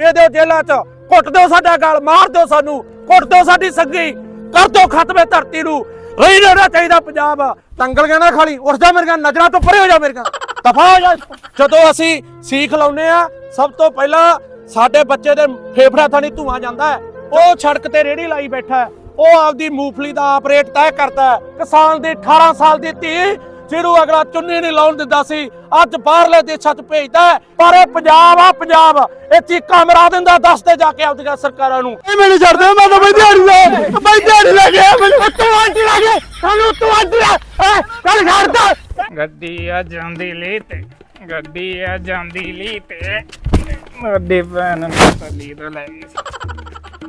ਇਹ ਦਿਓ ਜੇਲ੍ਹਾਂ 'ਚ। ਕੁੱਟ ਦਿਓ ਸਾਡਾ ਗਲ, ਮਾਰ ਦਿਓ ਸਾਨੂੰ। ਕੁੱਟ ਦਿਓ ਸਾਡੀ ਸੱਗੀ। ਕਰ ਦਿਓ ਖਤਮੇ ਧਰਤੀ ਨੂੰ। ਰਹੀ ਰਹਿਣਾ ਚਾਹੀਦਾ ਪੰਜਾਬ। ਤੰਗਲ ਨਾ ਖਾਲੀ। ਉੱਠ ਜਾ ਮੇਰੀਆਂ ਨਜ਼ਰਾਂ ਤੋਂ ਪਰੇ ਹੋ ਜਾ ਮੇਰੀਆਂ। ਦਫਾ ਹੋ ਜਾ। ਜਦੋਂ ਅਸੀਂ ਸੀਖ ਲਾਉਨੇ ਆ ਸਭ ਤੋਂ ਪਹਿਲਾਂ ਸਾਡੇ ਬੱਚੇ ਦੇ ਫੇਫੜਾ ਥਾਣੀ ਧੂਆਂ ਜਾਂਦਾ ਹੈ। ਉਹ ਸੜਕ ਤੇ ਰੇੜੀ ਲਾਈ ਬੈਠਾ ਹੈ। ਉਹ ਆਪਦੀ ਮੂੰਗਫਲੀ ਦਾ ਆਪਰੇਟ ਤੈਅ ਕਰਦਾ ਹੈ। ਕਿਸਾਨ ਦੀ 18 ਸਾਲ ਦੀ ਧੀ ਜਿਹਨੂੰ ਅਗਲਾ ਚੁੰਨੀ ਨਹੀਂ ਲਾਉਣ ਦਿੰਦਾ ਸੀ ਅੱਜ ਬਾਹਰਲੇ ਦੇਸ਼ਾਂ 'ਚ ਭੇਜਦਾ। ਪਰ ਇਹ ਪੰਜਾਬ ਆ ਪੰਜਾਬ। ਇਹ ਚੀਕਾਂ ਮਰਾ ਦਿੰਦਾ ਦੱਸ ਤੇ ਜਾ ਕੇ ਆਪਦੀਆਂ ਸਰਕਾਰਾਂ ਨੂੰ। ਇਹ ਮੈਨੂੰ ਛੱਡ ਦੇ ਮੈਂ ਤਾਂ ਬਈ ਦਿਹਾੜੀ ਲੈ ਬਈ ਦਿਹਾੜੀ ਲੈ ਗਿਆ ਮੈਨੂੰ ਉੱਤੋਂ ਆਂਟੀ ਲੈ ਗਿਆ ਸਾਨੂੰ ਉੱਤੋਂ ਆਂਟੀ ਲੈ ਏ ਚੱਲ ਛੱਡ ਦੇ। ਗੱਡੀ ਆ ਜਾਂਦੀ ਲਈ ਤੇ ਗੱਡੀ ਆ ਜਾਂਦੀ ਲਈ ਤੇ। ਮੋਢੇ ਭੈਣ ਨੂੰ ਤਲੀ ਤੋਂ ਲੈ ਗਈ।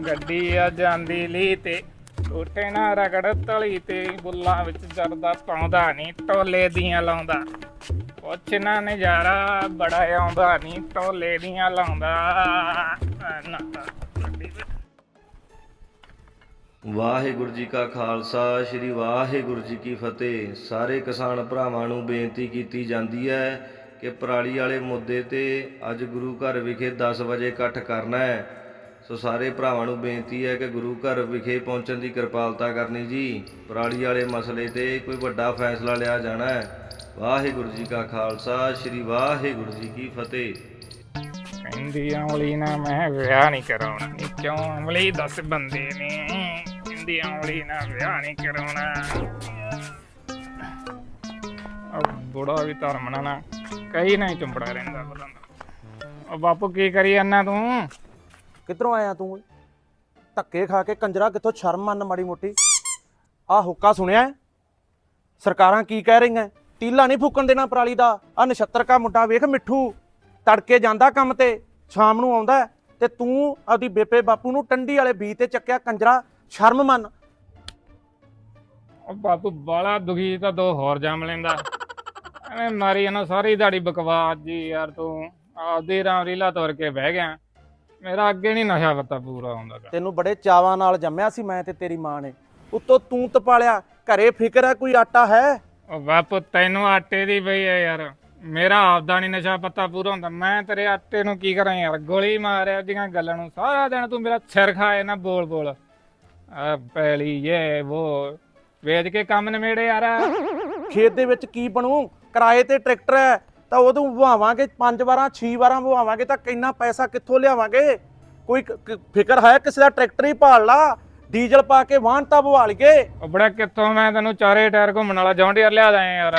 ਗੱਡੀ ਆ ਜਾਂਦੀ ਲਈ ਤੇ। ਟੋਟੇ ਨਾ ਰਗੜ ਤਲੀ ਤੇ ਬੁੱਲਾਂ ਵਿੱਚ ਜਰਦਾ ਪਾਉਂਦਾ ਨਹੀਂ, ਟੋਲੇ ਦੀਆਂ ਲਾਉਂਦਾ। ਪੁੱਛ ਨਾ ਨਜ਼ਾਰਾ, ਬੜਾ ਆਉਂਦਾ ਨਹੀਂ, ਟੋਲੇ ਦੀਆਂ ਲਾਉਂਦਾ। ਵਾਹਿਗੁਰੂ ਜੀ ਕਾ ਖਾਲਸਾ, ਸ੍ਰੀ ਵਾਹਿਗੁਰੂ ਜੀ ਕੀ ਫਤਿਹ। ਸਾਰੇ ਕਿਸਾਨ ਭਰਾਵਾਂ ਨੂੰ ਬੇਨਤੀ ਕੀਤੀ ਜਾਂਦੀ ਹੈ ਕਿ ਪਰਾਲੀ ਵਾਲੇ ਮੁੱਦੇ ਤੇ ਅੱਜ ਗੁਰੂ ਘਰ ਵਿਖੇ 10 ਵਜੇ ਇਕੱਠ ਕਰਨਾ ਹੈ। ਸੋ ਸਾਰੇ ਭਰਾਵਾਂ ਨੂੰ ਬੇਨਤੀ ਹੈ ਕਿ ਗੁਰੂ ਘਰ ਵਿਖੇ ਪਹੁੰਚਣ ਦੀ ਕਿਰਪਾਲਤਾ ਕਰਨੀ ਜੀ। ਪਰਾਲੀ ਵਾਲੇ ਮਸਲੇ ਤੇ ਕੋਈ ਵੱਡਾ ਫੈਸਲਾ ਲਿਆ ਜਾਣਾ ਹੈ। ਵਾਹਿਗੁਰੂ ਜੀ ਕਾ ਖਾਲਸਾ, ਸ੍ਰੀ ਵਾਹਿਗੁਰੂ ਜੀ ਕੀ ਫਤਿਹ। ਕਹਿੰਦੀ ਅਮਲੀ ਨਾ ਮੈਂ ਵਿਆਹ ਨਹੀਂ ਕਰਾਉਣਾ। ਕਿਉਂ ਅਮਲੀ ਦਸ ਬੰਦੇ ਨੇ। ਕਹਿੰਦੀ ਅਮਲੀ ਨਾ ਵਿਆਹ ਨਹੀਂ ਕਰਾਉਣਾ। ਆ ਬੁੜਾ ਵੀ ਧਰਮ ਨਾ ਕਈ ਨਹੀਂ ਚੁੰਬੜਾ ਰਹਿੰਦਾ ਬੁਲਾਂਦਾ ਬਾਪੂ ਕੀ ਕਰੀ ਜਾਂਦਾ ਤੂੰ? ਕਿੱਧਰੋਂ ਆਇਆ ਤੂੰ? ਧੱਕੇ ਖਾ ਕੇ ਕੰਜਰਾ ਕਿੱਥੋਂ ਸ਼ਰਮ ਮੰਨ ਮਾੜੀ ਮੋਟੀ? ਆ ਹੁੱਕਾ ਸੁਣਿਆ ਹੈ? ਸਰਕਾਰਾਂ ਕੀ ਕਹਿ ਰਹੀਆਂ ਟੀਲਾ ਨਹੀਂ ਫੂਕਣ ਦੇਣਾ ਪਰਾਲੀ ਦਾ। ਆ ਨਛੱਤਰ ਕਾ ਮੁੰਡਾ ਵੇਖ ਮਿੱਠੂ। ਤੜਕੇ ਜਾਂਦਾ ਕੰਮ ਤੇ ਸ਼ਾਮ ਨੂੰ ਆਉਂਦਾ ਹੈ, ਤੇ ਤੂੰ ਆਪਦੀ ਬੇਪੇ ਬਾਪੂ ਨੂੰ ਟੰਡੀ ਵਾਲੇ ਬੀ ਤੇ ਚੱਕਿਆ ਕੰਜਰਾ। ਸ਼ਰਮ ਮੰਨ। ਉਹ ਬਾਪੂ ਬਾਲਾ ਦੁਖੀ ਤਾਂ ਦੋ ਹੋਰ ਜੰਮ ਲੈਂਦਾ। ਐਵੇਂ ਮਾਰੀ ਇਹਨਾਂ ਸਾਰੀ ਦਿਹਾੜੀ ਬਕਵਾਸ ਜੀ ਯਾਰ ਤੂੰ। ਆਪਦੀ ਰਾਮ ਰੀਲਾ ਤੋਰ ਕੇ ਬਹਿ ਗਿਆ। ਮੇਰਾ ਅੱਗੇ ਨਹੀਂ ਨਸ਼ਾ ਪੱਤਾ ਪੂਰਾ ਹੁੰਦਾ ਗਾ। ਤੈਨੂੰ ਬੜੇ ਚਾਵਾਂ ਨਾਲ ਜੰਮਿਆ ਸੀ ਮੈਂ ਤੇ ਤੇਰੀ ਮਾਂ ਨੇ। ਉੱਤੋਂ ਤੂੰ ਤਪਾਲਿਆ ਘਰੇ ਫਿਕਰ ਹੈ ਕੋਈ ਆਟਾ ਹੈ? ਉਹ ਬਾਪੂ ਤੈਨੂੰ ਆਟੇ ਦੀ ਪਈ ਹੈ ਯਾਰ ਮੇਰਾ ਆਪਦਾ ਨਹੀਂ ਨਸ਼ਾ ਪੱਤਾ ਪੂਰਾ ਹੁੰਦਾ। ਮੈਂ ਤੇਰੇ ਆਟੇ ਨੂੰ ਕੀ ਕਰਾਂ ਯਾਰ ਗੋਲੀ ਮਾਰਿਆ ਦੀਆਂ ਗੱਲਾਂ ਨੂੰ। ਸਾਰਾ ਦਿਨ ਤੂੰ ਮੇਰਾ ਸਿਰ ਖਾਏ ਨਾ ਬੋਲ ਬੋਲ। ਆ ਪੈਲੀ ਇਹ ਉਹ ਵੇਚ ਕੇ ਕੰਮ ਨਿਮੇੜੇ ਯਾਰ ਖੇਤ ਦੇ ਵਿੱਚ ਕੀ ਬਣੂ? ਕਿਰਾਏ ਤੇ ਟਰੈਕਟਰ ਹੈ ਤਾਂ ਉਦੋਂ ਵਹਾਵਾਂਗੇ ਪੰਜ ਵਾਰਾਂ ਛੇ ਵਾਰਾਂ ਵਹਾਵਾਂਗੇ ਤਾਂ ਕਿੰਨਾ ਪੈਸਾ ਕਿੱਥੋਂ ਲਿਆਵਾਂਗੇ? ਕੋਈ ਫਿਕਰ ਹੈ ਕਿਸੇ ਦਾ? ਟਰੈਕਟਰ ਹੀ ਭਾਲ ਲਾ ਡੀਜ਼ਲ ਪਾ ਕੇ ਵਾਹਨ ਤਾਂ ਬਵਾ ਲਈਏ। ਉਹ ਬੜਾ ਕਿੱਥੋਂ ਮੈਂ ਤੈਨੂੰ ਚਾਰੇ ਟਾਇਰ ਘੁੰਮਣ ਵਾਲਾ ਜੌਂਡੀਅਰ ਲਿਆ ਦਾਂ ਯਾਰ।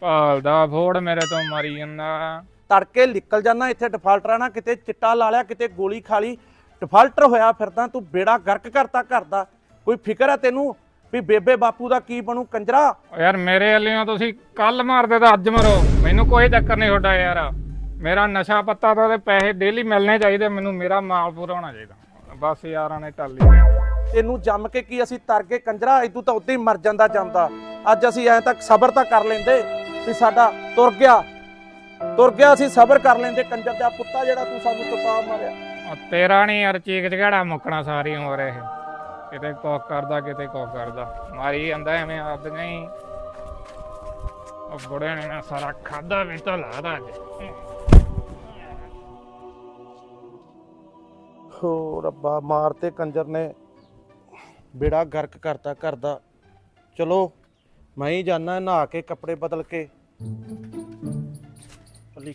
ਭਾਲਦਾ ਫੋੜ ਮੇਰੇ ਤੋਂ ਮਾਰੀ ਜਾਂਦਾ। ਤੜਕੇ ਨਿਕਲ ਜਾਣਾ ਇੱਥੇ ਡਿਫਾਲਟਰਾਂ ਨਾਲ ਕਿਤੇ ਚਿੱਟਾ ਲਾ ਲਿਆ ਕਿਤੇ ਗੋਲੀ ਖਾ ਲਈ। ਡਿਫਾਲਟਰ ਹੋਇਆ ਫਿਰਦਾ ਤੂੰ ਬੇੜਾ ਗਰਕ ਕਰਤਾ ਘਰ ਦਾ। ਕੋਈ ਫਿਕਰ ਹੈ ਤੈਨੂੰ? ਵੀ ਬੇਬੇ ਬਾਪੂ ਦਾ ਕੀ ਬਣੂ ਕੰਜਰਾ? ਯਾਰ ਮੇਰੇ ਵੱਲੋਂ ਤੁਸੀਂ ਕੱਲ ਮਾਰਦੇ ਤਾਂ ਅੱਜ ਮਰੋ। ਮੈਨੂੰ ਕੋਈ ਚੱਕਰ ਨਹੀਂ ਤੁਹਾਡਾ ਯਾਰ। ਮੇਰਾ ਨਸ਼ਾ ਪੱਤਾ ਤਾਂ ਤੇ ਪੈਸੇ ਡੇਲੀ ਮਿਲਣੇ ਚਾਹੀਦੇ ਮੈਨੂੰ ਮੇਰਾ ਮਾਲ ਪੂਰਾ ਹੋਣਾ ਚਾਹੀਦਾ। ਬਸ ਯਾਰਾਂ ਨੇ ਟਾਲੀ। ਤੈਨੂੰ ਜੰਮ ਕੇ ਕੀ ਅਸੀਂ ਤਰ ਕੇ ਕੰਜਰਾ? ਇਦੋਂ ਤਾਂ ਉੱਤੇ ਹੀ ਮਰ ਜਾਂਦਾ ਜੰਮਦਾ। ਅੱਜ ਅਸੀਂ ਐਂ ਤੱਕ ਸਬਰ ਤਾਂ ਕਰ ਲੈਂਦੇ ਵੀ ਸਾਡਾ ਤੁਰ ਗਿਆ। ਤੁਰ ਗਿਆ ਅਸੀਂ ਸਬਰ ਕਰ ਲੈਂਦੇ ਕੰਜਰ ਦਾ ਪੁੱਤਾ ਜਿਹੜਾ ਤੂੰ ਸਾਨੂੰ ਤਪਾ ਮਾਰਿਆ। ਉਹ ਤੇਰਾ ਨਹੀਂ ਯਾਰ ਚੀਕ ਚਗੜਾ ਮੁੱਕਣਾ ਸਾਰੀ ਉਮਰ ਇਹ। ਕਿਤੇ ਕੋਕ ਕਰਦਾ, ਕਿਤੇ ਕੋਕ ਕਰਦਾ। ਮਾਰੀ ਜਾਂਦਾ ਐਵੇਂ ਆਪਦੀਆਂ ਹੀ। ਉਹ ਬੁੜੇ ਨੇ ਨਾ ਸਾਰਾ ਖਾਦਾ ਵੀ ਤਾਂ ਲਾਦਾ ਅੱਜ। ਹੋ ਰੱਬਾ, ਮਾਰ ਤੇ ਕੰਜਰ ਨੇ ਬੇੜਾ ਗਰਕ ਕਰਤਾ ਘਰ ਦਾ। ਚਲੋ, ਮੈਂ ਹੀ ਜਾਣਾ ਨਹਾ ਕੇ ਕੱਪੜੇ ਬਦਲ ਕੇ। ਪੱਲੀ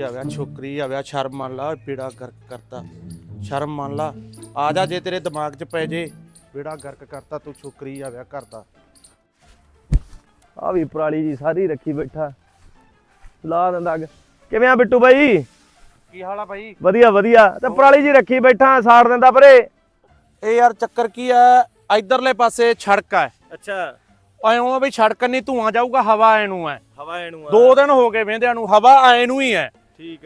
ਆਵਿਆ ਛੋਕਰੀ ਆਵਿਆ ਸ਼ਰਮ ਮੰਨ ਲਾ ਬੇੜਾ ਗਰਕ ਕਰਤਾ। ਸ਼ਰਮ ਮੰਨ ਲਾ। ਆ ਜਾ ਜੇ ਤੇਰੇ ਦਿਮਾਗ 'ਚ ਪੈ ਜੇ। ਬੇੜਾ ਗਰਕ ਕਰਤਾ ਤੂੰ ਛੋਕਰੀ ਆਵਿਆ ਘਰ ਦਾ ਆ ਵੀ ਪਰਾਲੀ ਜੀ ਸਾਰੀ ਰੱਖੀ ਬੈਠਾ। ਲਾ ਦਿੰਦਾ ਅੱਗ ਕਿਵੇਂ ਆ ਬਿੱਟੂ ਬਾਈ? ਕੀ ਹਾਲ ਆ ਭਾਈ ਵਧੀਆ ਵਧੀਆ। ਤੇ ਪਰਾਲੀ ਜੀ ਰੱਖੀ ਬੈਠਾ ਸਾੜ ਦਿੰਦਾ ਪਰੇ। ਇਹ ਯਾਰ ਚੱਕਰ ਕੀ ਆ? ਇਧਰਲੇ ਪਾਸੇ ਸੜਕ ਆ। ਅੱਛਾ। ਐਉਂ ਵੀ ਸੜਕ ਨਹੀਂ ਧੂਆਂ ਜਾਊਗਾ ਹਵਾ ਐ ਨੂੰ ਐ। ਹਵਾ ਇਹਨੂੰ ਦੋ ਦਿਨ ਹੋ ਗਏ ਵੇਂਦਿਆਂ ਨੂੰ ਹਵਾ ਐ ਨੂੰ ਹੀ ਐ।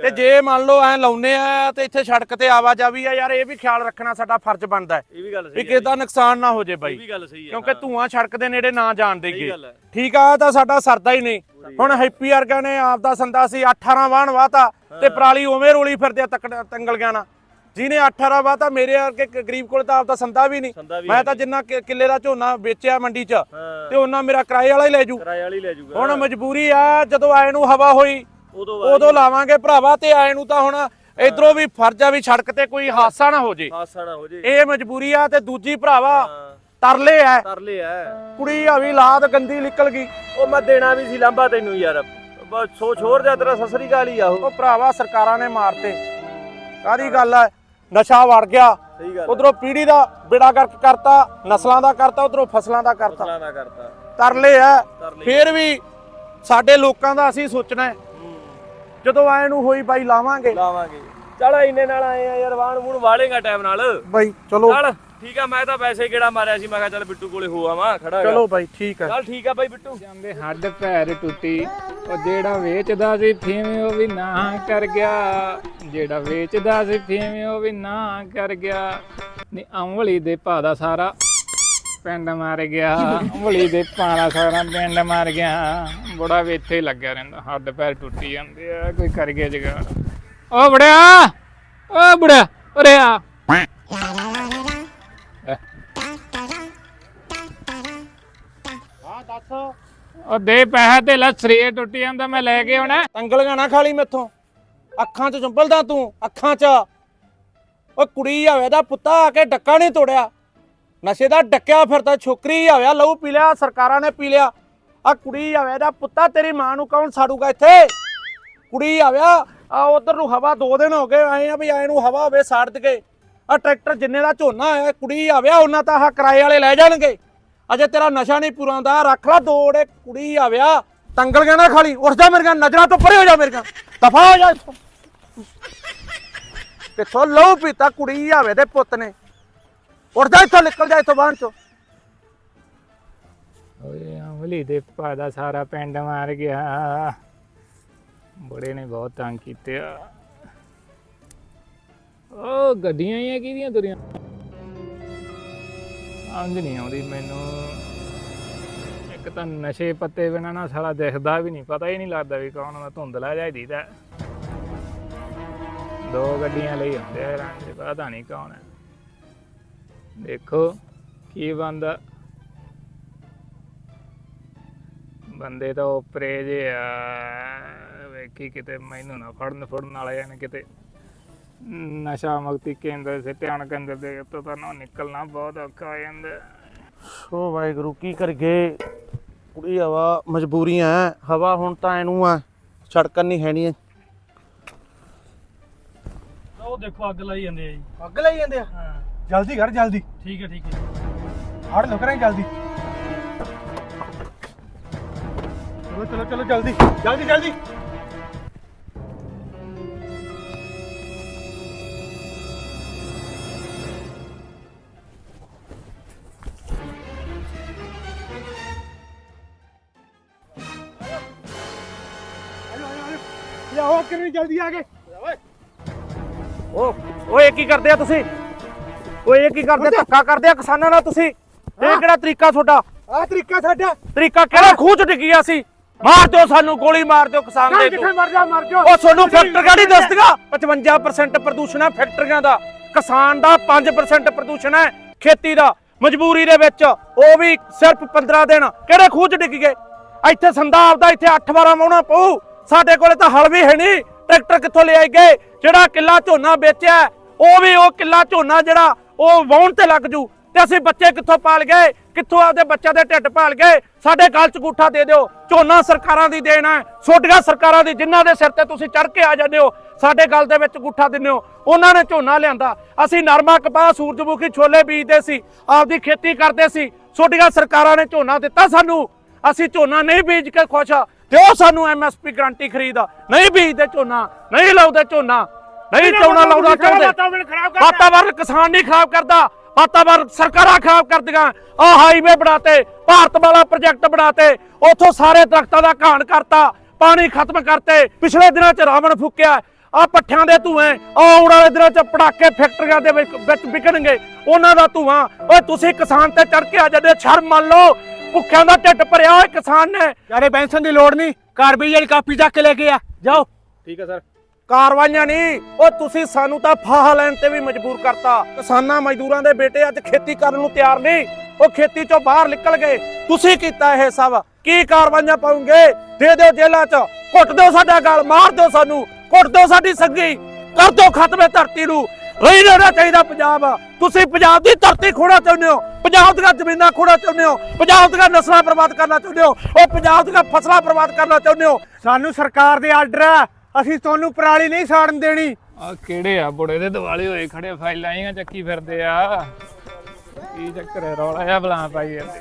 ਤੇ ਜੇ ਮੰਨ ਲਓ ਐ ਲਾਉਨੇ ਆ ਤੇ ਇੱਥੇ ਸੜਕ ਤੇ ਆਵਾਜਾਵੀ ਆ ਯਾਰ ਇਹ ਵੀ ਖਿਆਲ ਰੱਖਣਾ ਸਾਡਾ ਫਰਜ਼ ਬਣਦਾ ਹੈ। ਇਹ ਵੀ ਗੱਲ ਵੀ ਕਿਸੇ ਦਾ ਨੁਕਸਾਨ ਨਾ ਹੋ ਜੇ ਬਾਈ। ਗੱਲ ਸਹੀ ਕਿਉਂਕਿ ਧੂਆਂ ਸੜਕ ਦੇ ਨੇੜੇ ਨਾ ਜਾਣ ਦੇਈਏ। ਗੱਲ ਹੈ। ਠੀਕ ਆ ਇਹ ਤਾਂ ਸਾਡਾ ਸਰਦਾ ਹੀ ਨਹੀਂ। ਹੁਣ ਹੈਪੀ ਵਰਗਾ ਨੇ ਆਪਦਾ ਸੰਦਾ ਸੀ 18 ਵਾਹਣ ਵਾਤਾ ਤੇ ਪਰਾਲੀ ਉਵੇਂ ਰੋਲੀ ਫਿਰਦੇ ਆ ਤੱਕੜ ਤੰਗਲ ਗਿਆ ਨਾ ਜਿਹਨੇ 18 ਵਾ ਤਾਂ ਮੇਰੇ ਵਰਗੇ ਗ- ਗਰੀਬ ਕੋਲ ਤਾਂ ਆਪਦਾ ਸੰਦਾ ਵੀ ਨਹੀਂ। ਸੰਦਾ ਵੀ ਮੈਂ ਤਾਂ ਜਿੰਨਾ ਕਿ- ਕਿੱਲੇ ਦਾ ਝੋਨਾ ਵੇਚਿਆ ਮੰਡੀ 'ਚ ਹਾਂ। ਤੇ ਉਹਨਾਂ ਮੇਰਾ ਕਿਰਾਏ ਵਾਲਾ ਹੀ ਲੈ ਜੂ। ਕਿਰਾਏ ਵਾਲੀ ਲੈ ਜਾਊਗਾ ਹੁਣ ਮਜਬੂਰੀ ਆ ਜਦੋਂ ਆਏ ਨੂੰ ਹਵਾ ਹੋਈ ਉਦੋਂ ਉਦੋਂ ਲਾਵਾਂਗੇ ਭਰਾਵਾ ਤੇ ਆਏ ਨੂੰ ਤਾਂ ਹੁਣ ਇਧਰੋਂ ਵੀ ਫਰਜ਼ ਆ ਵੀ ਸੜਕ ਤੇ ਕੋਈ ਹਾਦਸਾ ਨਾ ਹੋ ਜੇ। ਹਾਸਾ ਨਾ ਹੋ ਜੇ। ਇਹ ਮਜਬੂਰੀ ਆ ਤੇ ਦੂਜੀ ਭਰਾਵਾ ਤਰਲੇ ਐ ਤਰਲੇ ਐ ਕੁੜੀ ਆ ਵੀ ਲਾਦ ਗੰਦੀ ਨਿਕਲ ਗਈ। ਉਹ ਮੈਂ ਦੇਣਾ ਵੀ ਸੀ ਲਾਂਬਾ ਤੈਨੂੰ ਯਾਰ। ਸੋਚ ਹੋਰ ਜਾ ਤੇਰਾ ਸਸਰੀ ਗਾਲ ਹੀ ਆ ਉਹ। ਭਰਾਵਾ ਸਰਕਾਰਾਂ ਨੇ ਮਾਰਤੇ। ਕਾਦੀ ਗੱਲ ਐ ਨਸ਼ਾ ਵੜ ਗਿਆ। ਉਧਰੋਂ ਪੀੜੀ ਦਾ ਬਿੜਾ ਗਰਕ ਕਰਤਾ ਨਸਲਾਂ ਦਾ ਕਰਤਾ ਉਧਰੋਂ ਫਸਲਾਂ ਦਾ ਕਰਤਾ। ਫਸਲਾਂ ਦਾ ਕਰਤਾ। ਤਰਲੇ ਐ। ਫੇਰ ਵੀ ਸਾਡੇ ਲੋਕਾਂ ਦਾ ਅਸੀਂ ਸੋਚਣਾ ਹੈ। ਜਦੋਂ ਆਏ ਨੂੰ ਹੋਈ ਬਾਈ ਲਾਵਾਂਗੇ। ਲਾਵਾਂਗੇ ਚਲ ਇੰਨੇ ਨਾਲ ਆਏ ਆ ਯਾਰ ਵਾਣ ਵੂਣ ਵਾਲੇਗਾ ਟਾਈਮ ਨਾਲ। ਬਾਈ ਚਲੋ। ਚਲ ਠੀਕ ਆ ਮੈਂ ਤਾਂ ਵੈਸੇ ਕਿਹੜਾ ਮਾਰਿਆ ਸੀ ਮੈਂ ਕਿਹਾ ਚੱਲ ਬਿੱਟੂ ਕੋਲੇ ਹੋ ਆਵਾਂ ਖੜਾ। ਚਲੋ ਬਾਈ ਠੀਕ ਹੈ ਚੱਲ ਠੀਕ ਆ ਬਾਈ ਬਿੱਟੂ। ਜਾਂਦੇ ਹੱਡ ਪੈਰ ਟੁੱਟੀ ਉਹ ਜਿਹੜਾ ਵੇਚਦਾ ਸੀ ਫੀਮ ਉਹ ਵੀ ਨਾ ਕਰ ਗਿਆ। ਜਿਹੜਾ ਵੇਚਦਾ ਸੀ ਫੀਮ ਉਹ ਵੀ ਨਾ ਕਰ ਗਿਆ। ਨੀ ਅੰਵਲੀ ਦੇ ਭਾ ਦਾ ਸਾਰਾ ਪਿੰਡ ਮਾਰ ਗਿਆ। ਅੰਵਲੀ ਦੇ ਭਾ ਦਾ ਸਾਰਾ ਪਿੰਡ ਮਾਰ ਗਿਆ। ਬੜਾ ਵੀ ਇੱਥੇ ਹੀ ਲੱਗਿਆ ਰਹਿੰਦਾ ਹੱਡ ਪੈਰ ਟੁੱਟੀ ਜਾਂਦੇ ਆ ਕੋਈ ਕਰ ਗਿਆ ਜਗਾ ਓ ਬੜਿਆ ਓ ਬੜਿਆ ਉਰੇ ਆ। ਹਾਂ ਦੱਸ। ਉਹ ਦੇ ਪੈਸਾ ਤੇ ਸਰੀਰ ਟੁੱਟੀ ਜਾਂਦਾ ਮੈਂ ਲੈ ਕੇ ਆਉਣਾ। ਤੰਗਲੀਆਂ ਨਾ ਖਾ ਲਈ ਮੈਥੋਂ। ਅੱਖਾਂ 'ਚ ਚੁੰਬਲਦਾ ਤੂੰ ਅੱਖਾਂ 'ਚ। ਓਏ ਕੁੜੀ ਆਵੇ ਦਾ ਪੁੱਤਾ ਆ ਕੇ ਡੱਕਾ ਨਹੀਂ ਤੋੜਿਆ। ਨਸ਼ੇ ਦਾ ਡੱਕਿਆ ਫਿਰਦਾ ਛੋਕਰੀ ਆਵਿਆ ਲਹੂ ਪੀ ਲਿਆ ਸਰਕਾਰਾਂ ਨੇ ਪੀ ਲਿਆ। ਆ ਕੁੜੀ ਆਵੇ ਦਾ ਪੁੱਤਾ ਤੇਰੀ ਮਾਂ ਨੂੰ ਕੌਣ ਸਾੜੂਗਾ ਇੱਥੇ? ਕੁੜੀ ਆਵਿਆ ਆ ਉਧਰ ਨੂੰ ਹਵਾ ਦੋ ਦਿਨ ਹੋ ਗਏ, ਆਏ ਆ ਵੀ ਆਏ ਨੂੰ ਹਵਾ ਹੋਵੇ ਸਾੜ ਦਗੇ ਆ ਟਰੈਕਟਰ ਜਿੰਨੇ ਦਾ ਝੋਨਾ ਆਇਆ, ਕੁੜੀ ਆਵਿਆ ਉਹਨਾਂ ਤਾਂ ਆਹ ਕਿਰਾਏ ਵਾਲੇ ਲੈ ਜਾਣਗੇ। ਅਜੇ ਤੇਰਾ ਨਸ਼ਾ ਨਹੀਂ ਪੂਰਾ ਰੱਖ ਲੈ ਦੋੜੇ ਕੁੜੀ ਆਵਿਆ ਤੰਗਲ ਗਿਆ ਨਾ ਖਾਲੀ, ਉੱਠ ਜਾ ਮੇਰੀਆਂ ਨਜ਼ਰਾਂ ਤੋਂ ਪਰੇ ਹੋ ਜਾ ਮੇਰੀਆਂ ਦਫਾ ਹੋ ਜਾ ਇੱਥੋਂ। ਕਿੱਥੋਂ ਲਹੂ ਪੀਤਾ ਕੁੜੀ ਆਵੇ ਦੇ ਪੁੱਤ ਨੇ। ਉੱਠ ਜਾ ਇੱਥੋਂ, ਨਿਕਲ ਜਾ ਇੱਥੋਂ ਬਾਹਰ ਚੋਂ। ਓਏ ਅੰਵਲੀ ਦੇ ਪਾ ਦਾ ਸਾਰਾ ਪਿੰਡ ਮਾਰ ਗਿਆ। ਬੜੇ ਨੇ ਬਹੁਤ ਤੰਗ ਕੀਤੇ ਆ। ਉਹ ਗੱਡੀਆਂ ਹੀ ਆ ਕਿਹਦੀਆਂ ਤੁਰੀਆਂ? ਆਉਂਦੀ ਨਹੀਂ ਆਉਂਦੀ ਮੈਨੂੰ। ਇੱਕ ਤਾਂ ਨਸ਼ੇ ਪੱਤੇ ਬਿਨਾਂ ਨਾ ਸਾਲਾ ਦਿਖਦਾ ਵੀ ਨਹੀਂ। ਪਤਾ ਹੀ ਨਹੀਂ ਲੱਗਦਾ ਵੀ ਕੌਣ ਹੁੰਦਾ ਧੁੰਦਲਾ ਜਿਹਾ ਹੀ ਦੀਦਾ ਦੋ ਗੱਡੀਆਂ ਲਈ ਆਉਂਦੇ ਆ ਰੰਗ, ਪਤਾ ਨਹੀਂ ਕੌਣ ਹੈ ਦੇਖੋ ਕੀ ਬੰਦਾ ਬੰਦੇ ਤਾਂ ਉਪਰੇ ਜੇ ਆ ਵੇਖੀ ਕਿਤੇ ਮੈਨੂੰ ਨਾ ਫੜਨ ਫੜਨ ਵਾਲੇ ਨੇ ਕਿਤੇ ਨਸ਼ਾ ਮੁਕਤੀ ਕੇਂਦਰ ਸੇ ਧਿਆਨ ਕੇਂਦਰ ਦੇ ਤੋਂ ਤਾਂ ਨਾ ਨਿਕਲਣਾ ਬਹੁਤ ਔਖਾ ਹੋ ਜਾਂਦਾ। ਓ ਵਾਹਿਗੁਰੂ ਕੀ ਕਰਗੇ ਕੁੜੀ ਹਵਾ ਮਜਬੂਰੀਆਂ ਹੈ ਹਵਾ ਹੁਣ ਤਾਂ ਇਹਨੂੰ ਆ ਛੜਕਣ ਨਹੀਂ ਹੈਣੀ ਉਹ ਦੇਖੋ ਅੱਗ ਲਾਈ ਜਾਂਦੇ ਆ ਜੀ। ਅੱਗ ਲਈ ਜਾਂਦੇ ਆ? ਜਲਦੀ ਕਰ ਜਲਦੀ। ਠੀਕ ਹੈ ਠੀਕ ਹੈ। ਹੜ ਲੁਕ ਰਹੇ ਜਲਦੀ। ਚਲੋ ਚਲੋ ਚਲੋ ਜਲਦੀ ਜਲਦੀ ਜਲਦੀ। ਲਿਆਓ ਕਿੰਨੀ ਜਲਦੀ ਆ ਗਏ ਓ ਓਏ ਕੀ ਕਰਦੇ ਆ ਤੁਸੀਂ? ਓਏ ਇਹ ਕੀ ਕਰਦੇ ਆ? ਧੱਕਾ ਕਰਦੇ ਆ ਕਿਸਾਨਾਂ ਨਾਲ ਤੁਸੀਂ? ਇਹ ਕਿਹੜਾ ਤਰੀਕਾ ਤੁਹਾਡਾ? ਆ ਤਰੀਕਾ ਸਾਡਾ। ਤਰੀਕਾ ਕਿਹੜਾ? ਖੂਹ ਚ ਡਿੱਗਿਆ ਸੀ ਮਾਰ ਦਿਓ ਸਾਨੂੰ ਗੋਲੀ ਮਾਰ ਦਿਓ ਕਿਸਾਨ ਦੇ ਤੂੰ। ਮਰ ਜਾ ਮਰ ਜਾ। ਉਹ ਤੁਹਾਨੂੰ ਫੈਕਟਰ ਗਾੜੀ ਦੱਸਦਗਾ 55% ਪ੍ਰਦੂਸ਼ਣ ਹੈ ਫੈਕਟਰੀਆਂ ਦਾ। ਕਿਸਾਨ ਦਾ 5% ਪ੍ਰਦੂਸ਼ਣ ਹੈ ਖੇਤੀ ਦਾ। ਮਜਬੂਰੀ ਦੇ ਵਿੱਚ ਉਹ ਵੀ ਸਿਰਫ 15 ਦਿਨ। ਕਿਹੜੇ ਖੂਹ ਚ ਡਿੱਗ ਗਏ? ਇੱਥੇ ਸੰਦਾ ਆਪਦਾ ਇੱਥੇ 8 ਵਾਰਾਂ ਵਾਉਣਾ ਪਊ। ਸਾਡੇ ਕੋਲੇ ਤਾਂ ਹਲ ਵੀ ਹੈ ਨਹੀਂ। ਟਰੈਕਟਰ ਕਿੱਥੋਂ ਲੈ ਆਏ ਗਏ? ਜਿਹੜਾ ਕਿੱਲਾ ਝੋਨਾ ਵੇਚਿਆ ਉਹ ਵੀ ਉਹ ਕਿੱਲਾ ਝੋਨਾ ਜਿਹੜਾ ਉਹ ਵਾਉਣ ਤੇ ਲੱਗ ਜੂ। ਤੇ ਅਸੀਂ ਬੱਚੇ ਕਿੱਥੋਂ ਪਾਲ ਗਏ? ਕਿੱਥੋਂ ਆਪਦੇ ਬੱਚਿਆਂ ਦੇ ਢਿੱਡ ਪਾਲ ਗਏ? ਸਾਡੇ ਗਲ ਚ ਗੂਠਾ ਦੇ ਦਿਓ। ਝੋਨਾ ਸਰਕਾਰਾਂ ਦੀ ਦੇਣ ਛੋਟੀਆਂ ਸਰਕਾਰਾਂ ਦੀ ਜਿਨ੍ਹਾਂ ਦੇ ਸਿਰ ਤੇ ਤੁਸੀਂ ਚੜ ਕੇ ਆ ਜਾਂਦੇ ਹੋ ਸਾਡੇ ਗਲ ਦੇ ਵਿੱਚ ਗੂਠਾ ਦਿੰਦੇ ਹੋ। ਉਹਨਾਂ ਨੇ ਝੋਨਾ ਲਿਆਂਦਾ। ਅਸੀਂ ਨਰਮਾ ਕਪਾਹ ਸੂਰਜਮੁਖੀ ਛੋਲੇ ਬੀਜਦੇ ਸੀ। ਆਪਦੀ ਖੇਤੀ ਕਰਦੇ ਸੀ। ਛੋਟੀਆਂ ਸਰਕਾਰਾਂ ਨੇ ਝੋਨਾ ਦਿੱਤਾ ਸਾਨੂੰ। ਅਸੀਂ ਝੋਨਾ ਨਹੀਂ ਬੀਜ ਕੇ ਖੁਸ਼ ਆ। ਦਿਓ ਸਾਨੂੰ ਐਮਐਸਪੀ ਗਾਰੰਟੀ ਖਰੀਦ ਨਹੀਂ ਬੀਜਦੇ ਝੋਨਾ ਨਹੀਂ ਲਾਉਂਦੇ ਝੋਨਾ। ਨਹੀਂ ਝੋਨਾ ਲਾਉਂਦਾ ਚਾਹੁੰਦੇ। ਵਾਤਾਵਰਨ ਕਿਸਾਨ ਨਹੀਂ ਖਰਾਬ ਕਰਦਾ। ਵਾਤਾਵਰਨ ਸਰਕਾਰਾਂ ਖਰਾਬ ਕਰਦੀਆਂ ਆ ਹਾਈਵੇ ਬਣਾਤੇ ਭਾਰਤ ਵਾਲਾ ਪ੍ਰੋਜੈਕਟ ਬਣਾਤੇ ਉਥੋਂ ਸਾਰੇ ਦਰਖਤਾਂ ਦਾ ਘਾਣ ਕਰਤਾ ਪਾਣੀ ਖਤਮ ਕਰਤੇ ਪਿਛਲੇ ਦਿਨਾਂ ਚ ਰਾਵਣ ਫੂਕਿਆ ਆ ਪੱਠਿਆਂ ਦੇ ਧੂਏ ਆਉਣ ਵਾਲੇ ਦਿਨਾਂ ਚ ਪੜਾਕੇ ਫੈਕਟਰੀਆਂ ਦੇ ਵਿੱਚ ਵਿਕਣਗੇ ਉਹਨਾਂ ਦਾ ਧੂਆਂ। ਓਏ ਤੁਸੀਂ ਕਿਸਾਨ ਤੇ ਚੜ ਕੇ ਆ ਜਾਂਦੇ ਸ਼ਰਮ ਮੰਨ ਲਓ। ਭੁੱਖਿਆਂ ਦਾ ਢਿੱਡ ਭਰਿਆ ਹੋਇਆ ਕਿਸਾਨ ਨੇ। ਯਾਰੇ ਬੈਂਸਨ ਦੀ ਲੋੜ ਨਹੀਂ ਘਰ ਵੀ ਜਿਹੜੀ ਕਾਪੀ ਚੱਕ ਕੇ ਲੈ ਕੇ ਆ ਜਾਓ। ਠੀਕ ਹੈ ਸਰ। ਕਾਰਵਾਈਆਂ ਨਹੀਂ। ਉਹ ਤੁਸੀਂ ਸਾਨੂੰ ਤਾਂ ਫਾਹਾ ਲੈਣ ਤੇ ਵੀ ਮਜਬੂਰ ਕਰਤਾ। ਕਿਸਾਨਾਂ ਮਜ਼ਦੂਰਾਂ ਦੇ ਬੇਟੇ ਅੱਜ ਖੇਤੀ ਕਰਨ ਨੂੰ ਤਿਆਰ ਨਹੀਂ। ਉਹ ਖੇਤੀ ਚੋਂ ਬਾਹਰ ਨਿਕਲ ਗਏ। ਤੁਸੀਂ ਕੀਤਾ ਇਹ ਸਭ। ਕੀ ਕਾਰਵਾਈਆਂ ਪਾਉਂਗੇ? ਦੇ ਦਿਓ ਜੇਲ੍ਹਾਂ 'ਚ। ਕੁੱਟ ਦਿਓ ਸਾਡਾ ਗਲ, ਮਾਰ ਦਿਓ ਸਾਨੂੰ। ਕੁੱਟ ਦਿਓ ਸਾਡੀ ਸੰਗੀ। ਕਰ ਦਿਓ ਖਤਮੇ ਧਰਤੀ ਨੂੰ। ਰਹੀ ਰਹਿਣਾ ਚਾਹੀਦਾ ਪੰਜਾਬ। ਤੁਸੀਂ ਪੰਜਾਬ ਦੀ ਧਰਤੀ ਖੋਣਾ ਚਾਹੁੰਦੇ ਹੋ। ਪੰਜਾਬ ਦੀਆਂ ਜ਼ਮੀਨਾਂ ਖੋਣਾ ਚਾਹੁੰਦੇ ਹੋ। ਪੰਜਾਬ ਦੀਆਂ ਨਸਲਾਂ ਬਰਬਾਦ ਕਰਨਾ ਚਾਹੁੰਦੇ ਹੋ। ਉਹ ਪੰਜਾਬ ਦੀਆਂ ਫਸਲਾਂ ਬਰਬਾਦ ਕਰਨਾ ਚਾਹੁੰਦੇ ਹੋ। ਸਾਨੂੰ ਸਰਕਾਰ ਦੇ ਆਰਡਰ ਆ। ਅਸੀਂ ਤੁਹਾਨੂੰ ਪਰਾਲੀ ਨਹੀਂ ਸਾੜਨ ਦੇਣੀ। ਆ ਕਿਹੜੇ ਆ ਬੁੜੇ ਦੇ ਦਿਵਾਲੇ ਹੋਏ ਖੜੇ ਫਾਈਲਾਂ ਆਈਆਂ ਚੱਕੀ ਫਿਰਦੇ ਆ। ਕੀ ਚੱਕਰ ਹੈ ਰੌਲਾ ਜਿਹਾ ਬਲਾਂ ਪਾਈ ਜਾਂਦੇ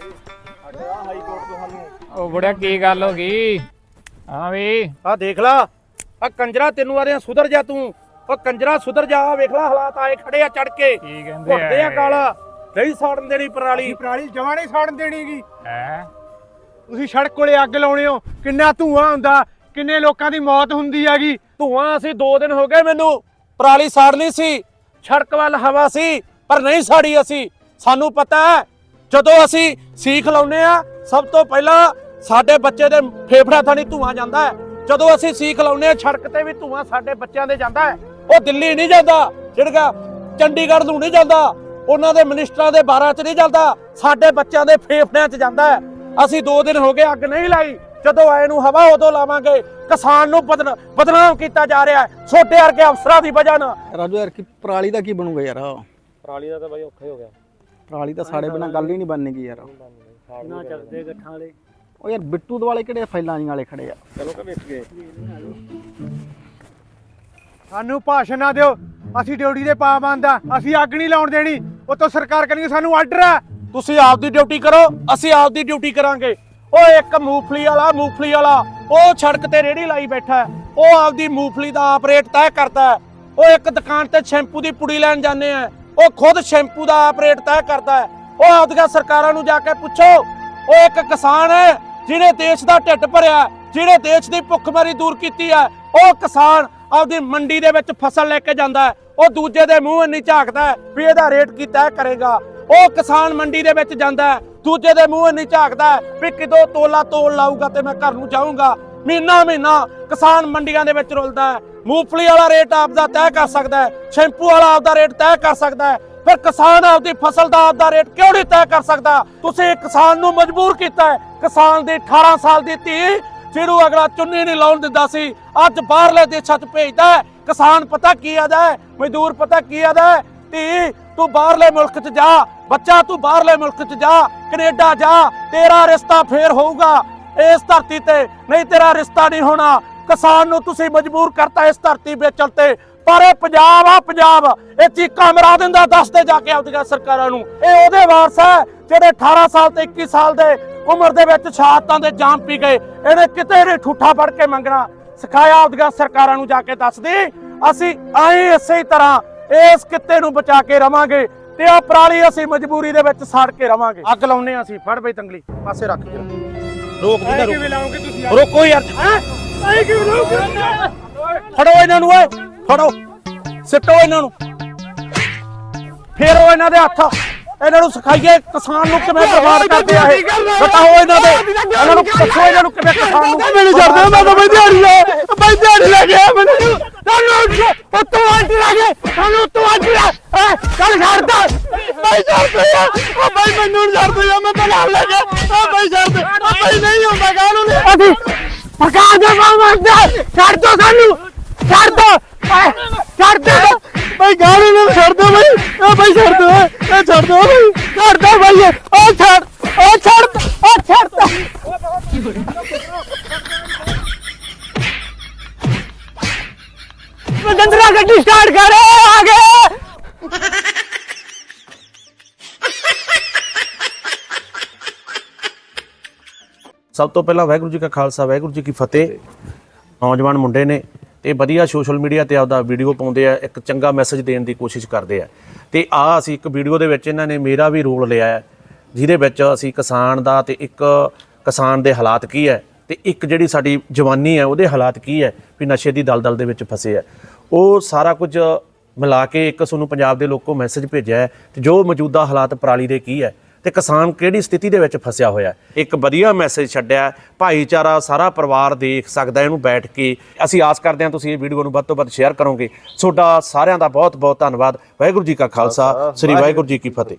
ਉਹ ਬੁੜਿਆ ਕੀ ਗੱਲ ਹੋ ਗਈ? ਹਾਂ ਵੀ। ਆ ਦੇਖ ਲਾ ਆ ਕੰਜਰਾ ਤੈਨੂੰ ਆਦੇ ਸੁਧਰ ਜਾ ਤੂੰ। ਉਹ ਕੰਜਰਾ ਸੁਧਰ ਜਾ ਵੇਖ ਲਾ ਹਾਲਾਤ ਆਏ ਖੜੇ ਆ ਚੜ ਕੇ। ਕੀ ਕਹਿੰਦੇ ਆ ਗਲ ਨਹੀਂ ਸਾੜਨ ਦੇਣੀ ਪਰਾਲੀ। ਪਰਾਲੀ ਜਮਾ ਨਹੀਂ ਸਾੜਨ ਦੇਣੀਗੀ ਹੈ? ਤੁਸੀਂ ਸੜਕ ਕੋਲੇ ਅੱਗ ਲਾਉਣੇ ਹੋ ਕਿੰਨਾ ਧੂਆਂ ਹੁੰਦਾ ਕਿੰਨੇ ਲੋਕਾਂ ਦੀ ਮੌਤ ਹੁੰਦੀ ਹੈਗੀ? ਧੂਆਂ ਅਸੀਂ 2 ਦਿਨ ਹੋ ਗਏ ਮੈਨੂੰ। ਪਰਾਲੀ ਸਾੜਨੀ ਸੀ ਸੜਕ ਵੱਲ ਹਵਾ ਸੀ, ਪਰ ਨਹੀਂ ਸਾੜੀ ਅਸੀਂ। ਸਾਨੂੰ ਪਤਾ ਹੈ, ਜਦੋਂ ਅਸੀਂ ਸੀਖ ਲਾਉਨੇ ਆ ਸਭ ਤੋਂ ਪਹਿਲਾਂ ਸਾਡੇ ਬੱਚੇ ਦੇ ਫੇਫੜਾ ਥਾਣੀ ਧੂਆਂ ਜਾਂਦਾ ਹੈ। ਜਦੋਂ ਅਸੀਂ ਸੀਖ ਲਾਉਨੇ ਆ ਸੜਕ ਤੇ ਵੀ ਧੂਆਂ ਸਾਡੇ ਬੱਚਿਆਂ ਦੇ ਜਾਂਦਾ ਹੈ। ਉਹ ਦਿੱਲੀ ਨਹੀਂ ਜਾਂਦਾ, ਜਿਹੜਾ ਚੰਡੀਗੜ੍ਹ ਨੂੰ ਨਹੀਂ ਜਾਂਦਾ। ਉਹਨਾਂ ਦੇ ਮਿਨਿਸਟਰਾਂ ਦੇ ਬਾਰਾਂ 'ਚ ਨਹੀਂ ਜਾਂਦਾ। ਸਾਡੇ ਬੱਚਿਆਂ ਦੇ ਫੇਫੜਿਆਂ 'ਚ ਜਾਂਦਾ ਹੈ। ਅਸੀਂ 2 ਦਿਨ ਹੋ ਗਏ ਅੱਗ ਨਹੀਂ ਲਾਈ। ਜਦੋਂ ਆਏ ਨੂੰ ਹਵਾ ਉਦੋਂ ਲਾਵਾਂਗੇ। ਕਿਸਾਨ ਨੂੰ ਬਦਨ- ਬਦਨਾਮ ਕੀਤਾ ਜਾ ਰਿਹਾ ਹੈ। ਛੋਟੇ ਵਰਗੇ ਅਫਸਰਾਂ ਦੀ ਵਜ੍ਹਾ ਨਾਲ। ਰਾਜੂ ਯਾਰ ਕੀ ਪਰਾਲੀ ਦਾ ਕੀ ਬਣੂਗਾ ਯਾਰ? ਪਰਾਲੀ ਦਾ ਤਾਂ ਬਾਈ ਔਖਾ ਹੀ ਹੋ ਗਿਆ। ਪਰਾਲੀ ਤਾਂ ਸਾਡੇ ਬਿਨਾ ਗੱਲ ਹੀ ਨਹੀਂ ਬਣਨੇਗੀ ਯਾਰ। ਨਾ ਚੱਲਦੇ ਗੱਠਾਂ ਵਾਲੇ। ਉਹ ਯਾਰ ਬਿੱਟੂ ਦਵਾਲੇ ਕਿਹੜੇ ਫੈਲਾਂ ਵਾਲੇ ਖੜੇ ਆ? ਚਲੋ ਕਿ ਵੇਖ ਗਏ। ਸਾਨੂੰ ਭਾਸ਼ਣ ਨਾ ਦਿਓ। ਅਸੀਂ ਡਿਊਟੀ ਦੇ ਪਾਬੰਦ ਆ। ਅਸੀਂ ਅੱਗ ਨਹੀਂ ਲਾਉਣ ਦੇਣੀ। ਉਤੋਂ ਸਰਕਾਰ ਕਹਿੰਦੀ ਸਾਨੂੰ ਆਰਡਰ ਆ। ਤੁਸੀਂ ਆਪਦੀ ਡਿਊਟੀ ਕਰੋ। ਅਸੀਂ ਆਪਦੀ ਡਿਊਟੀ ਕਰਾਂਗੇ। ਉਹ ਇੱਕ ਮੂੰਗਫਲੀ ਵਾਲਾ ਮੂੰਗਫਲੀ ਵਾਲਾ। ਉਹ ਸੜਕ ਤੇ ਰੇੜੀ ਲਾਈ ਬੈਠਾ ਹੈ। ਉਹ ਆਪਦੀ ਮੂੰਗਫਲੀ ਦਾ ਆਪਰੇਟ ਤੈਅ ਕਰਦਾ ਹੈ। ਉਹ ਇੱਕ ਦੁਕਾਨ ਤੇ ਸ਼ੈਂਪੂ ਦੀ ਪੁੜੀ ਲੈਣ ਜਾਂਦੇ ਆ ਉਹ ਖੁਦ ਸ਼ੈਂਪੂ ਦਾ ਆਪਰੇਟ ਤੈਅ ਕਰਦਾ ਹੈ। ਉਹ ਆਪਦੀਆਂ ਸਰਕਾਰਾਂ ਨੂੰ ਜਾ ਕੇ ਪੁੱਛੋ। ਉਹ ਇੱਕ ਕਿਸਾਨ ਹੈ, ਜਿਹਨੇ ਦੇਸ਼ ਦਾ ਢਿੱਡ ਭਰਿਆ ਜਿਹਨੇ ਦੇਸ਼ ਦੀ ਭੁੱਖਮਰੀ ਦੂਰ ਕੀਤੀ ਹੈ। ਉਹ ਕਿਸਾਨ ਆਪਦੀ ਮੰਡੀ ਦੇ ਵਿੱਚ ਫਸਲ ਲੈ ਕੇ ਜਾਂਦਾ ਹੈ। ਉਹ ਦੂਜੇ ਦੇ ਮੂੰਹ ਨਹੀਂ ਝਾਕਦਾ ਵੀ ਇਹਦਾ ਰੇਟ ਕੀ ਤੈਅ ਕਰੇਗਾ। ਉਹ ਕਿਸਾਨ ਮੰਡੀ ਦੇ ਵਿੱਚ ਜਾਂਦਾ ਦੂਜੇ ਦੇ ਮੂੰਹ ਨਹੀਂ ਝਾਕਦਾ ਵੀ ਕਿਦੋਂ ਤੋਲਾ ਤੋਲ ਲਾਊਗਾ ਤੇ ਮੈਂ ਘਰ ਨੂੰ ਜਾਊਂਗਾ। ਮਹੀਨਾ ਮਹੀਨਾ ਕਿਸਾਨ ਮੰਡੀਆਂ ਦੇ ਵਿੱਚ ਰੁਲਦਾ ਹੈ। ਮੂੰਗਫਲੀ ਵਾਲਾ ਰੇਟ ਆਪਦਾ ਤੈਅ ਕਰ ਸਕਦਾ ਹੈ। ਸ਼ੈਂਪੂ ਵਾਲਾ ਆਪਦਾ ਰੇਟ ਤੈਅ ਕਰ ਸਕਦਾ ਹੈ। ਫਿਰ ਕਿਸਾਨ ਆਪਦੀ ਫਸਲ ਦਾ ਆਪਦਾ ਰੇਟ ਕਿਉਂ ਨਹੀਂ ਤੈਅ ਕਰ ਸਕਦਾ? ਤੁਸੀਂ ਕਿਸਾਨ ਨੂੰ ਮਜਬੂਰ ਕੀਤਾ ਹੈ। ਕਿਸਾਨ ਦੀ 18 ਸਾਲ ਦੀ ਧੀ ਜਿਹਨੂੰ ਅਗਲਾ ਚੁੰਨੀ ਨਹੀਂ ਲਾਉਣ ਦਿੰਦਾ ਸੀ, ਅੱਜ ਬਾਹਰਲੇ ਦੇਸ਼ਾਂ 'ਚ ਭੇਜਦਾ ਕਿਸਾਨ ਪਤਾ ਕੀ ਆਦਾ ਹੈ? ਮਜ਼ਦੂਰ ਪਤਾ ਕੀ ਆਦਾ ਹੈ? ਧੀ, ਤੂੰ ਬਾਹਰਲੇ ਮੁਲਕ 'ਚ ਜਾ, ਬੱਚਾ ਤੂੰ ਬਾਹਰਲੇ ਮੁਲਕ 'ਚ ਜਾ, ਕੈਨੇਡਾ ਜਾ, ਤੇਰਾ ਰਿਸ਼ਤਾ ਫੇਰ ਹੋਊਗਾ। ਇਸ ਧਰਤੀ ਤੇ ਨਹੀਂ ਤੇਰਾ ਰਿਸ਼ਤਾ ਨਹੀਂ ਹੋਣਾ। ਕਿਸਾਨ ਨੂੰ ਤੁਸੀਂ ਮਜਬੂਰ ਕਰਤਾ ਇਸ ਧਰਤੀ ਵੇਚਣ ਤੇ। ਪਰ ਇਹ ਪੰਜਾਬ ਆ, ਪੰਜਾਬ, ਇਹ ਚੀਕਾਂ ਮਰਾ ਦਿੰਦਾ ਦੱਸ ਜਾ ਕੇ ਆਪਦੀਆਂ ਸਰਕਾਰਾਂ ਨੂੰ। ਇਹ ਉਹਦੇ ਵਾਰਸ ਹੈ, ਜਿਹੜੇ 18 ਸਾਲ ਤੇ 21 ਸਾਲ ਦੇ ਉਮਰ ਦੇ ਵਿੱਚ ਸ਼ਹਾਦਤਾਂ ਦੇ ਜਾਮ ਪੀ ਗਏ। ਇਹਨੇ ਕਿਤੇ ਨੇ ਠੂਠਾ ਫੜ ਕੇ ਮੰਗਣਾ। ਸਿਖਾਇਆ ਆਪਦੀਆਂ ਸਰਕਾਰਾਂ ਨੂੰ ਜਾ ਕੇ ਦੱਸਦੀ, ਅਸੀਂ ਆਏ ਇਸੇ ਤਰ੍ਹਾਂ ਇਸ ਕਿੱਤੇ ਨੂੰ ਬਚਾ ਕੇ ਰਵਾਂਗੇ ਤੇ ਆ ਪਰਾਲੀ ਅਸੀਂ ਮਜਬੂਰੀ ਦੇ ਵਿੱਚ ਸਾੜ ਕੇ ਰਵਾਂਗੇ। ਅੱਗ ਲਾਉਨੇ ਆ ਅਸੀਂ ਫੜ ਬਈ ਤੰਗਲੀ। ਪਾਸੇ ਰੱਖ ਜਰਾ। ਰੋਕ ਦੀ ਨਾ ਰੋਕ। ਯਾਰ? ਹੈਂ? ਆਏ ਕਿਵੇਂ ਲਾਉਂਗੇ ਫੜੋ ਇਹਨਾਂ ਨੂੰ ਓਏ। ਫੜੋ। ਸਿੱਟੋ ਇਹਨਾਂ ਨੂੰ। ਫੇਰੋ ਇਹਨਾਂ ਦੇ ਹੱਥ। ਇਹਨਾਂ ਨੂੰ ਸਿਖਾਈਏ ਕਿਸਾਨ ਨੂੰ ਕਿਵੇਂ ਬਰਬਾਦ ਕਰਦੇ ਆ ਇਹ। ਬਤਾਓ ਇਹਨਾਂ ਦੇ। ਇਹਨਾਂ ਨੂੰ ਦੱਸੋ ਇਹਨਾਂ ਨੂੰ ਕਿਵੇਂ ਕਿਸਾਨ ਨੂੰ ਮੈਨੂੰ ਛੱਡ ਦੇ ਮੈਂ ਤਾਂ ਬਈ ਦਿਹਾੜੀ ਲੈ ਬਈ ਦਿਹਾੜੀ ਲੈ ਗਿਆ ਮੈਨੂੰ। ਸਾਨੂੰ ਉੱਤੋਂ ਅੱਡ ਲੱਗੇ ਸਾਨੂੰ ਉੱਤੋਂ ਅੱਡ ਲੈ ਛੱਡਦਾ ਬਈ ਛੱਡ ਦੇ ਯਾਰ। ਉਹ ਮੈਨੂੰ ਛੱਡ ਦੇ ਮੈਂ ਤਾਂ ਨਾਲ ਲੈ ਗਿਆ ਉਹ ਛੱਡ ਦੇ। ਉਹ ਬਈ ਨਹੀਂ ਹੁੰਦਾ ਕਾਹਨੂੰ ਨਹੀਂ ਅਸੀਂ ਪਕਾ ਦੇ ਮਾਮਾ ਛੱਡ ਦੋ ਸਾਨੂੰ। ਛੱਡ ਦੋ। ਐ, ਛੱਡ ਦੋ। ਬਈ ਗਾਣੇ ਨੂੰ ਛੱਡ ਦੋ ਬਈ। ਉਹ ਬਈ ਛੱਡ ਦੋ ਇਹ ਛੱਡ ਦੋ ਬਈ। ਛੱਡ ਦੋ ਬਈ। ਉਹ ਛੱਡ ਉਹ ਛੱਡ ਉਹ ਛੱਡ ਗੱਡੀ ਸਟਾਰਟ ਕਰ ਸਭ ਤੋਂ ਪਹਿਲਾਂ ਵਾਹਿਗੁਰੂ ਜੀ ਕਾ ਖਾਲਸਾ, ਵਾਹਿਗੁਰੂ ਜੀ ਕੀ ਫਤਿਹ। ਨੌਜਵਾਨ ਮੁੰਡੇ ਨੇ ਤੇ ਵਧੀਆ ਸੋਸ਼ਲ ਮੀਡੀਆ ਤੇ ਆਪਦਾ ਵੀਡੀਓ ਪਾਉਂਦੇ ਆ, ਇੱਕ ਚੰਗਾ ਮੈਸੇਜ ਦੇਣ ਦੀ ਕੋਸ਼ਿਸ਼ ਕਰਦੇ ਆ। ਤੇ ਆ ਅਸੀਂ ਇੱਕ ਵੀਡੀਓ ਦੇ ਵਿੱਚ ਇਹਨਾਂ ਨੇ ਮੇਰਾ ਵੀ ਰੋਲ ਲਿਆ ਹੈ, ਜਿਹਦੇ ਵਿੱਚ ਅਸੀਂ ਕਿਸਾਨ ਦਾ ਤੇ ਇੱਕ ਕਿਸਾਨ ਦੇ ਹਾਲਾਤ ਕੀ ਹੈ ਤੇ ਇੱਕ ਜਿਹੜੀ ਸਾਡੀ ਜਵਾਨੀ ਹੈ ਉਹਦੇ ਹਾਲਾਤ ਕੀ ਹੈ, ਵੀ ਨਸ਼ੇ ਦੀ ਦਲਦਲ ਦੇ ਵਿੱਚ ਫਸੇ ਹੈ। ਉਹ ਸਾਰਾ ਕੁਝ ਮਿਲਾ ਕੇ ਇੱਕ ਤੁਹਾਨੂੰ ਪੰਜਾਬ ਦੇ ਲੋਕੋ ਮੈਸੇਜ ਭੇਜਿਆ ਹੈ ਤੇ ਜੋ ਮੌਜੂਦਾ ਹਾਲਾਤ ਪਰਾਲੀ ਦੇ ਕੀ ਹੈ ਤੇ ਕਿਸਾਨ ਕਿਹੜੀ ਸਥਿਤੀ ਦੇ ਵਿੱਚ ਫਸਿਆ ਹੋਇਆ ਹੈ। ਇੱਕ ਵਧੀਆ ਮੈਸੇਜ ਛੱਡਿਆ ਭਾਈਚਾਰਾ ਸਾਰਾ ਪਰਿਵਾਰ ਦੇਖ ਸਕਦਾ ਇਹਨੂੰ ਬੈਠ ਕੇ। ਅਸੀਂ ਆਸ ਕਰਦੇ ਹਾਂ ਤੁਸੀਂ ਇਹ ਵੀਡੀਓ ਨੂੰ ਵੱਧ ਤੋਂ ਵੱਧ ਸ਼ੇਅਰ ਕਰੋਗੇ। ਤੁਹਾਡਾ ਸਾਰਿਆਂ ਦਾ ਬਹੁਤ ਬਹੁਤ ਧੰਨਵਾਦ। ਵਾਹਿਗੁਰੂ ਜੀ ਕਾ ਖਾਲਸਾ ਸ੍ਰੀ ਵਾਹਿਗੁਰੂ ਜੀ ਕੀ ਫਤਿਹ।